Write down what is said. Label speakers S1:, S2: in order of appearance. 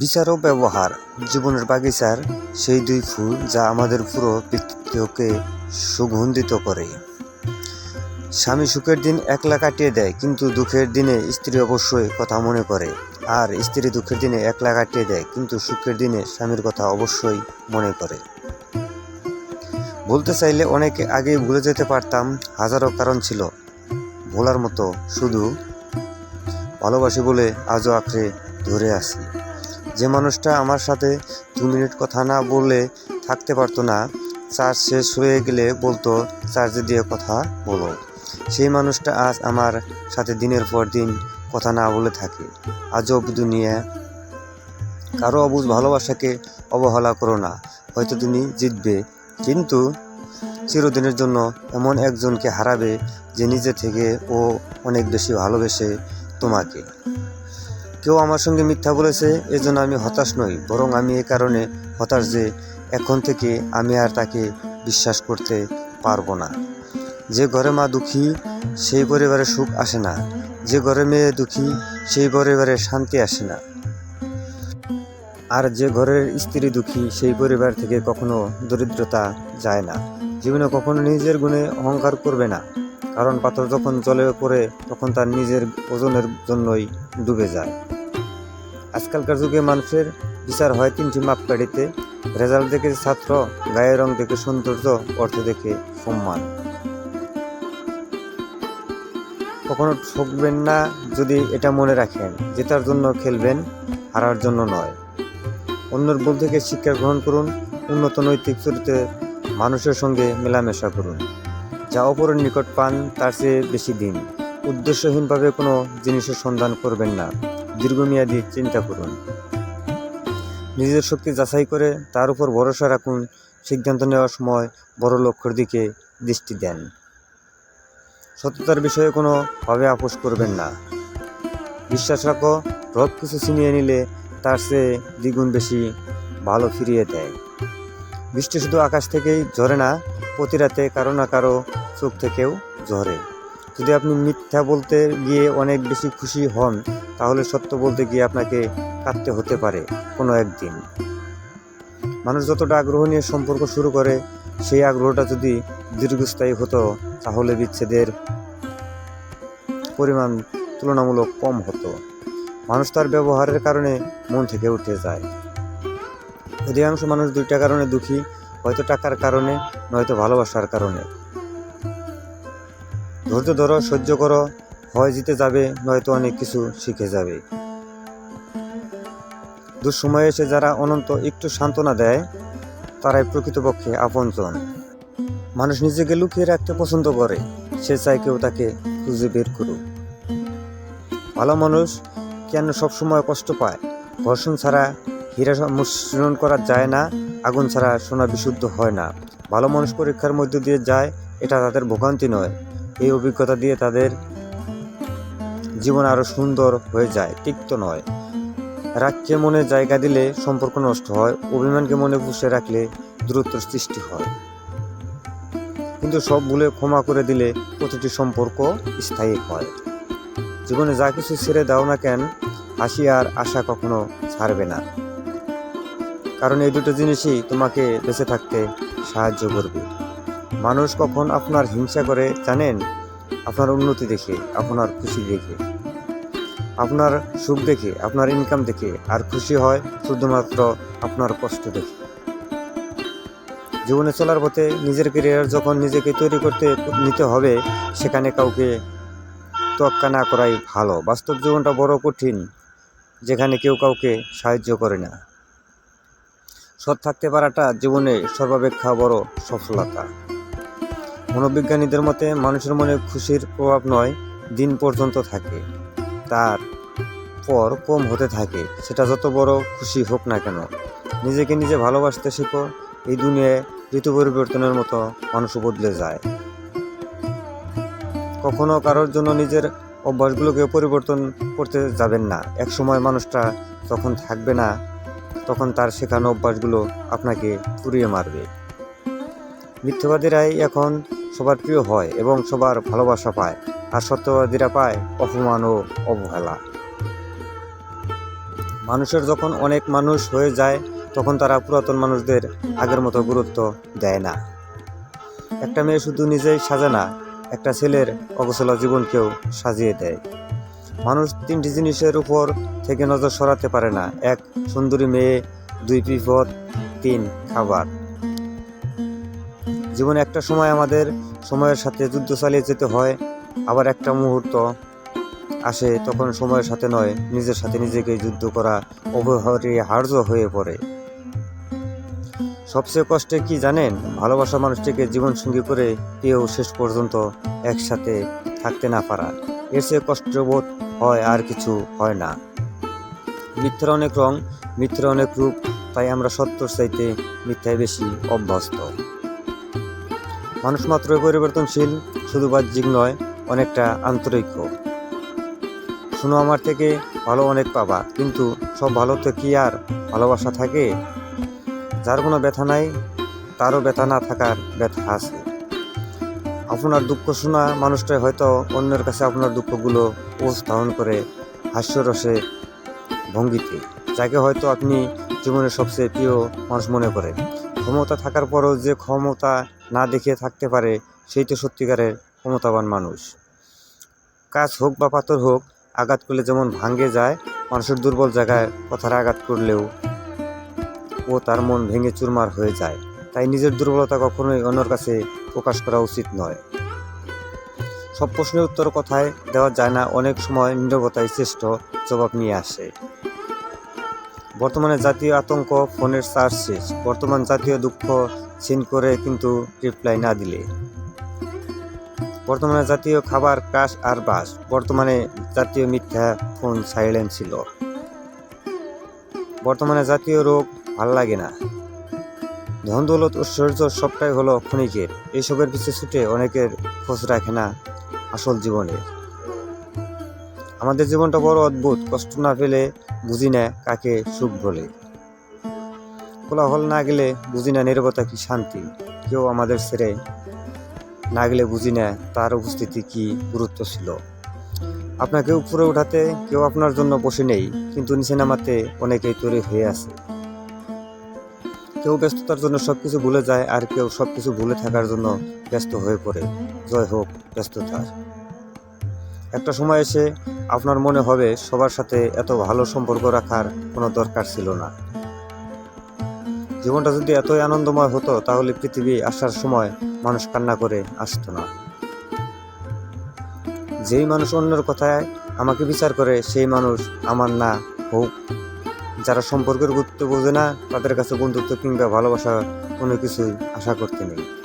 S1: বিচার ও ব্যবহার, জীবনের বাগিচার, সেই দুই ফুল যা আমাদের পুরো ব্যক্তিত্বকে সুগন্ধিত করে। স্বামী সুখের দিন একলা কাটিয়ে দেয়, কিন্তু দুঃখের দিনে স্ত্রী অবশ্যই কথা মনে করে। আর স্ত্রী দুঃখের দিনে একলা কাটিয়ে দেয়, কিন্তু সুখের দিনে স্বামীর কথা অবশ্যই মনে করে। বলতে চাইলে অনেকে আগেই ভুলে যেতে পারতাম, হাজারো কারণ ছিল। ভোলার মতো শুধু ভালোবাসি বলে আজও আঁকড়ে ধরে আছি। যে মানুষটা আমার সাথে দু মিনিট কথা না বলে থাকতে পারতো না, চার্জ শেষ হয়ে গেলে বলতো, চার্জে দিয়ে কথা বলো। সেই মানুষটা আজ আমার সাথে দিনের পর দিন কথা না বলে থাকে। আজব দুনিয়া। কারও অবুঝ ভালোবাসাকে অবহেলা করো না, হয়তো তুমি জিতবে, কিন্তু চিরদিনের জন্য এমন একজনকে হারাবে যে নিজে থেকে ও অনেক বেশি ভালোবেসে তোমাকে। কেউ আমার সঙ্গে মিথ্যা বলেছে, এজন্য আমি হতাশ নই, বরং আমি এ কারণে হতাশ যে এখন থেকে আমি আর তাকে বিশ্বাস করতে পারব না। যে ঘরে মা দুঃখী, সেই পরিবারে সুখ আসে না। যে ঘরে মেয়ে দুঃখী, সেই পরিবারে শান্তি আসে না। আর যে ঘরের স্ত্রী দুঃখী, সেই পরিবার থেকে কখনো দরিদ্রতা যায় না। জীবনে কখনো নিজের গুণে অহংকার করবে না। কারণ পাথর যখন জলে পড়ে, তখন তার নিজের ওজনের জন্যই ডুবে যায়। আজকালকার যুগে মানুষের বিচার হয় তিনটি মাপকাঠিতে রেজাল্ট দেখে ছাত্র, গায়ের রং দেখে সৌন্দর্য, অর্থ দেখে সম্মান। কখনো ঠকবেন না যদি এটা মনে রাখেন, জেতার জন্য খেলবেন, হারার জন্য নয়। অন্যের ভুল থেকে শিক্ষা গ্রহণ করুন, উন্নত নৈতিক চরিত্রে মানুষের সঙ্গে মেলামেশা করুন। যা অপরের নিকট পান, তার চেয়ে বেশি দিন। উদ্দেশ্যহীনভাবে কোনো জিনিসের সন্ধান করবেন না। দীর্ঘমেয়াদী চিন্তা করুন। নিজের শক্তি যাচাই করে তার উপর ভরসা রাখুন। সিদ্ধান্ত নেওয়ার সময় বড় লক্ষ্যের দিকে দৃষ্টি দেন। সততার বিষয়ে কোনোভাবে আপোষ করবেন না। বিশ্বাস রাখো, রব কিছু ছিনিয়ে নিলে তার চেয়ে দ্বিগুণ বেশি ভালো ফিরিয়ে দেয়। বৃষ্টি শুধু আকাশ থেকেই ঝরে না, প্রতি রাতে কারও না কারও চোখ থেকেও ঝরে। যদি আপনি মিথ্যা বলতে গিয়ে অনেক বেশি খুশি হন, তাহলে সত্য বলতে গিয়ে আপনাকে কাঁদতে হতে পারে কোনো একদিন। মানুষ যতটা আগ্রহ নিয়ে সম্পর্ক শুরু করে, সেই আগ্রহটা যদি দীর্ঘস্থায়ী হতো, তাহলে বিচ্ছেদের পরিমাণ তুলনামূলক কম হতো। মানুষ তার ব্যবহারের কারণে মন থেকে উঠে যায়। অধিকাংশ মানুষ দুইটা কারণে দুঃখী, হয়তো টাকার কারণে, নয়তো ভালোবাসার কারণে। ধৈর্য ধরো, সহ্য করো হয় জিতে যাবে, নয়তো অনেক কিছু শিখে যাবে। দুঃসময়ে এসে যারা অনন্ত একটু সান্ত্বনা দেয়, তারাই প্রকৃতপক্ষে আপনজন। মানুষ নিজেকে লুকিয়ে রাখতে পছন্দ করে, সে চায় কেউ তাকে খুঁজে বের করুক। ভালো মানুষ কেন সবসময় কষ্ট পায়? ঘর্ষণ ছাড়া হীরা মিশ্রণ করা যায় না, আগুন ছাড়া সোনা বিশুদ্ধ হয় না। ভালো মানুষ পরীক্ষার মধ্য দিয়ে যায়, এটা তাদের ভোগান্তি নয়। এই অভিজ্ঞতা দিয়ে তাদের জীবন আরও সুন্দর হয়ে যায়। তিক্ত নয়। রাগকে মনে জায়গা দিলে সম্পর্ক নষ্ট হয়, অভিমানকে মনে পুষে রাখলে দূরত্ব সৃষ্টি হয়। কিন্তু সব ভুলে ক্ষমা করে দিলে প্রতিটি সম্পর্ক স্থায়ী হয়। জীবনে যা কিছু ছেড়ে দাও না কেন, হাসি আর আশা কখনো ছাড়বে না। কারণ এই দুটো জিনিসই তোমাকে বেঁচে থাকতে সাহায্য করবে। মানুষ কখন আপনার হিংসা করে জানেন? আপনার উন্নতি দেখে, আপনার খুশি দেখে। আপনার সুখ দেখে, আপনার ইনকাম দেখে, আর খুশি হয় শুধুমাত্র আপনার কষ্ট দেখে। জীবনে চলার পথে নিজের কেরিয়ার যখন নিজেকে তৈরি করতে নিতে হবে, সেখানে কাউকে তোয়াক্কা না করাই ভালো। বাস্তব জীবনটা বড় কঠিন, যেখানে কেউ কাউকে সাহায্য করে না। সৎ থাকতে পারাটা জীবনে সর্বাপেক্ষা বড় সফলতা। মনোবিজ্ঞানীদের মতে, মানুষের মনে খুশির প্রভাব নয়, দিন পর্যন্ত থাকে। তার পর কম হতে থাকে, সেটা যত বড় খুশি হোক না কেন। নিজেকে নিজে ভালোবাসতে শেখো, এই দুনিয়ায় ঋতু পরিবর্তনের মতো মানুষও বদলে যায়। কখনো কারোর জন্য নিজের অভ্যাসগুলোকে পরিবর্তন করতে যাবেন না। এক সময় মানুষটা যখন থাকবে না, তখন তার শেখানো অভ্যাসগুলো আপনাকে পুড়িয়ে মারবে। মিথ্যাবাদীরাই এখন সবার প্রিয় হয় এবং সবার ভালোবাসা পায়, আর সত্যবাদীরা পায় অপমান ও অবহেলা। মানুষের যখন অনেক মানুষ হয়ে যায়, তখন তারা পুরাতন মানুষদের আগের মতো গুরুত্ব দেয় না। একটা মেয়ে শুধু নিজেই সাজে না, একটা ছেলের অগোছলা জীবনকেও সাজিয়ে দেয়। মানুষ তিনটি জিনিসের উপর থেকে নজর সরাতে পারে না, এক সুন্দরী মেয়ে, দুই বিপদ তিন খাবার। জীবনে একটা সময় আমাদের সময়ের সাথে যুদ্ধ চালিয়ে যেতে হয়, আবার একটা মুহূর্ত আসে তখন সময়ের সাথে নয়, নিজের সাথে নিজেকে যুদ্ধ করা অপরিহার্য হয়ে পড়ে। সবচেয়ে কষ্টে কি জানেন? ভালোবাসা মানুষটিকে জীবনসঙ্গী করে পেয়েও শেষ পর্যন্ত একসাথে থাকতে না পারা। এর চেয়ে কষ্টবোধ হয় আর কিছু হয় না। মিথ্যার অনেক রং, মিথ্যার অনেক রূপ, তাই আমরা সত্যর চাইতে মিথ্যায় বেশি অভ্যস্ত। মানুষ মাত্রই পরিবর্তনশীল, শুধু বাহ্যিক নয়, অনেকটা আন্তরিকও শুনো আমার থেকে, ভালো অনেক পাবা, কিন্তু সব ভালোতে কি আর ভালোবাসা থাকে? যার কোনো ব্যথা নাই, তারও ব্যথা না থাকার ব্যথা আছে। আপনার দুঃখ শোনা মানুষটাই হয়তো অন্যের কাছে আপনার দুঃখগুলো উপস্থাপন করে হাস্যরসে ভঙ্গিতে, যাকে হয়তো আপনি জীবনের সবচেয়ে প্রিয় মানুষ মনে করেন। ক্ষমতা থাকার পরও যে ক্ষমতা না দেখিয়ে থাকতে পারে, সেই তো সত্যিকারের ক্ষমতাবান মানুষ। কাজ হোক বা পাথর হোক, আঘাত করলে যেমন ভাঙ্গে যায়, মানুষের দুর্বল জায়গায় কথার আঘাত করলেও ও তার মন ভেঙে চুরমার হয়ে যায়। তাই নিজের দুর্বলতা কখনোই অন্যর কাছে প্রকাশ করা উচিত নয়। সব প্রশ্নের উত্তর কথায় দেওয়া যায় না, অনেক সময় নীরবতাই শ্রেষ্ঠ জবাব নিয়ে আসে। বর্তমানে জাতীয় আতঙ্ক ফোনের চার্জ শেষ। বর্তমান জাতীয় দুঃখ সিন করে কিন্তু রিপ্লাই না দিলে। বর্তমানে জাতীয় খাবার কাশ আর বাস। বর্তমানে জাতীয় মিথ্যা ফোন সাইলেন্ট ছিল। বর্তমানে জাতীয় রোগ ভালো লাগে না। ধন দৌলত ঐশ্বর্য সবটাই হলো ক্ষণিকের। এইসবের পিছিয়ে ছুটে অনেকের খোঁজ রাখে না আসল জীবনের। আমাদের জীবনটা বড় অদ্ভুত, কষ্ট না পেলে বুঝি না কাকে সুখ বলে। কোলাহল না গেলে বুঝি না নিরবতা কি শান্তি? কেউ আমাদের ছেড়ে না গেলে বুঝি না তার উপস্থিতি কি গুরুত্ব ছিল? আপনাকে উপরে উঠাতে কেউ আপনার জন্য বসে নেই, কিন্তু নিচে নামাতে অনেকেই তৈরি হয়ে আছে। কেউ ব্যস্ততার জন্য সবকিছু ভুলে যায় আর কেউ সবকিছু ভুলে থাকার জন্য ব্যস্ত হয়ে পড়ে। জয় হোক ব্যস্ততার। একটা সময় এসে আপনার মনে হবে সবার সাথে এত ভালো সম্পর্ক রাখার কোনো দরকার ছিল না। জীবনটা যদি এতই আনন্দময় হতো, তাহলে পৃথিবী আসার সময় মানুষ কান্না করে আসতো না। যেই মানুষ অন্যের কথায় আমাকে বিচার করে, সেই মানুষ আমার না হোক। যারা সম্পর্কের গুরুত্ব বোঝে না, তাদের কাছে বন্ধুত্ব কিংবা ভালোবাসা কোনো কিছুই আশা করতে নেই।